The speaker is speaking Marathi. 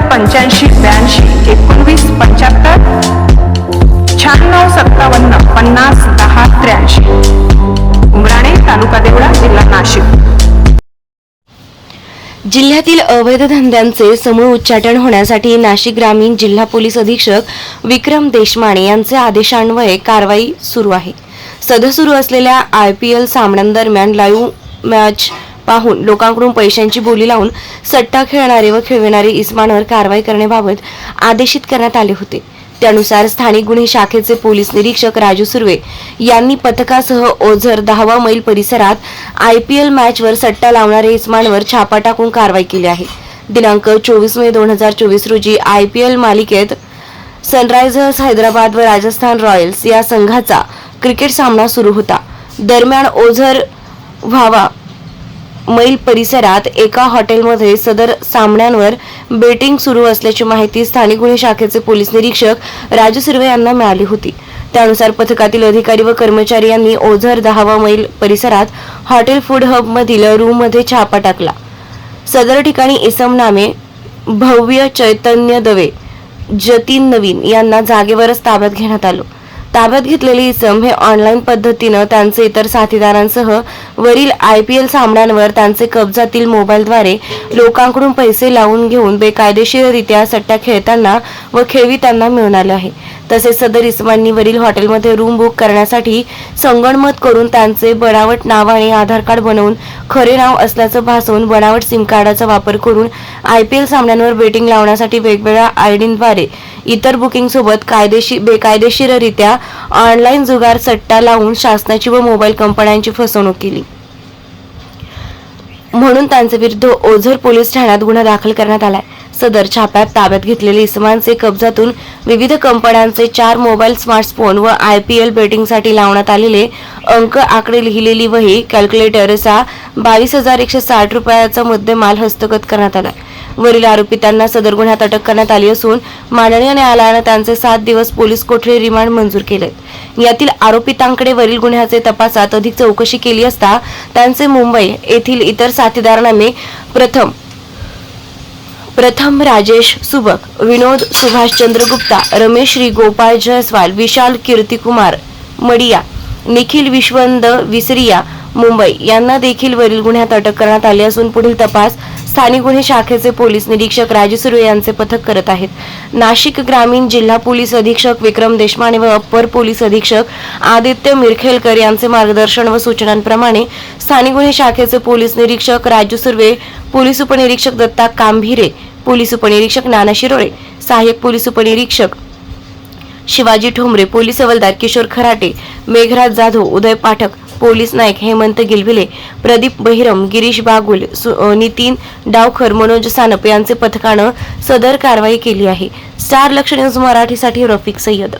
त्र्याहत्तर पंच्याऐंशी ब्याऐंशी एकोणवीस पंच्याहत्तर शहाण्णव सत्तावन्न पन्नास दहा त्र्याऐंशी. उमराणे तालुका देवळा जिल्हा नाशिक. जिल्ह्यातील अवैध धंद्यांचे समूळ उच्चाटन होण्यासाठी नाशिक ग्रामीण जिल्हा पोलीस अधीक्षक विक्रम देशमाने यांचे आदेशान्वये कारवाई सुरू आहे. सध्या सुरू असलेल्या आय पी एल सामन्यांदरम्यान लाईव्ह मॅच पाहून लोकांकडून पैशांची बोली लावून सट्टा खेळणारे व खेळविणारे इस्मानवर कारवाई करण्याबाबत आदेशित करण्यात आले होते. त्यानुसार स्थानिक गुन्हे शाखेचे पोलीस निरीक्षक राजू सुर्वे यांनी पथकासह ओझर दहावा मैल परिसरात आय पी एल मॅचवर सट्टा लावणारे इस्मानवर छापा टाकून कारवाई केली आहे. दिनांक चोवीस मे दोन हजार चोवीस रोजी आय पी एल मालिकेत सनरायझर्स हैदराबाद व राजस्थान रॉयल्स या संघाचा क्रिकेट सामना सुरू होता. दरम्यान ओझर व्हावा मैल परिसरात एका हॉटेलमध्ये सदर सामन्यांवर बेटिंग सुरू असल्याची माहिती स्थानिक गुन्हे शाखेचे पोलीस निरीक्षक राजू सुर्वे यांना मिळाली होती. त्यानुसार पथकातील अधिकारी व कर्मचारी यांनी ओझर दहावा मैल परिसरात हॉटेल फूड हब मधील रूममध्ये छापा टाकला. सदर ठिकाणी इसम नामे भव्य चैतन्य दवे जतीन नवीन यांना जागेवरच ताब्यात घेण्यात आलं. ताब्यात घेतलेले इसम हे ऑनलाईन पद्धतीनं त्यांचे इतर साथीदारांसह वरील आय पी एल सामन्यांवर त्यांचे कब्जातील मोबाईलद्वारे लोकांकडून पैसे लावून घेऊन बेकायदेशीररित्या सट्टा खेळताना व खेळविताना मिळून आले आहे. तसेच सदर इसमांनी वरील हॉटेलमध्ये रूम बुक करण्यासाठी संगणमत करून त्यांचे बनावट नाव आणि आधार कार्ड बनवून खरे नाव असल्याचं भासवून बनावट सिम कार्डाचा वापर करून आय पी एल सामन्यांवर बेटिंग लावण्यासाठी वेगवेगळ्या आयडींद्वारे इतर बुकिंगसोबत कायदेशीर बेकायदेशीररित्या ऑनलाईन जुगार सट्टा लावून शासनाची व मोबाईल कंपन्यांची फसवणूक केली. म्हणून त्यांच्या विरुद्ध ओझर पोलीस ठाण्यात गुन्हा दाखल करण्यात आलाय. सदर छाप्यात ताब्यात घेतलेले इसमांचे कब्जातून विविध कंपन्यांचे चार मोबाईल स्मार्टफोन व आय पी एल बेटिंगसाठी लावण्यात आलेले अंक आकडे लिहिलेली वही कॅल्क्युलेटरचा बावीस हजार एकशे साठ रुपयाचा मुद्देमाल हस्तगत करण्यात आला. वरील आरोपितांना सदर गुन्ह्यात अटक करण्यात आली असून माननीय न्यायालयानं त्यांचे सात दिवस पोलीस कोठडी रिमांड मंजूर केले यातील आरोपितांकडे वरील गुन्ह्याचे तपासात अधिक चौकशी केली असता त्यांचे मुंबई येथील इतर साथीदारांनामे प्रथम प्रथम राजेश सुबक विनोद सुभाष चंद्रगुप्ता रमेश श्री गोपाळ जयस्वाल विशाल कीर्तिकुमार मडिया निखिल विश्वंद विसरिया मुंबई यांना देखील वरील गुन्ह्यात अटक करण्यात आली असून पुढील तपास स्थानिक गुन्हे शाखेचे पोलीस निरीक्षक राजू सुर्वे यांचे पथक करत आहेत. नाशिक ग्रामीण जिल्हा पोलीस अधीक्षक विक्रम देशमाने व अप्पर पोलीस अधीक्षक आदित्य मिरखेलकर यांचे मार्गदर्शन व सूचनांप्रमाणे स्थानिक गुन्हे शाखेचे पोलीस निरीक्षक राजू सुर्वे पोलीस उपनिरीक्षक दत्ता कांभिरे पोलीस उपनिरीक्षक नाना शिरोळे सहाय्यक पोलीस उपनिरीक्षक शिवाजी ठोंबरे पोलीस हवलदार किशोर खराटे मेघराज जाधव उदय पाठक पोलीस नाईक हेमंत गिलविले प्रदीप बहिरम गिरीश बागुल सु- नितीन डावखर मनोज सानप यांचे पथकानं सदर कारवाई केली आहे. स्टार लक्ष न्यूज मराठीसाठी रफिक सय्यद.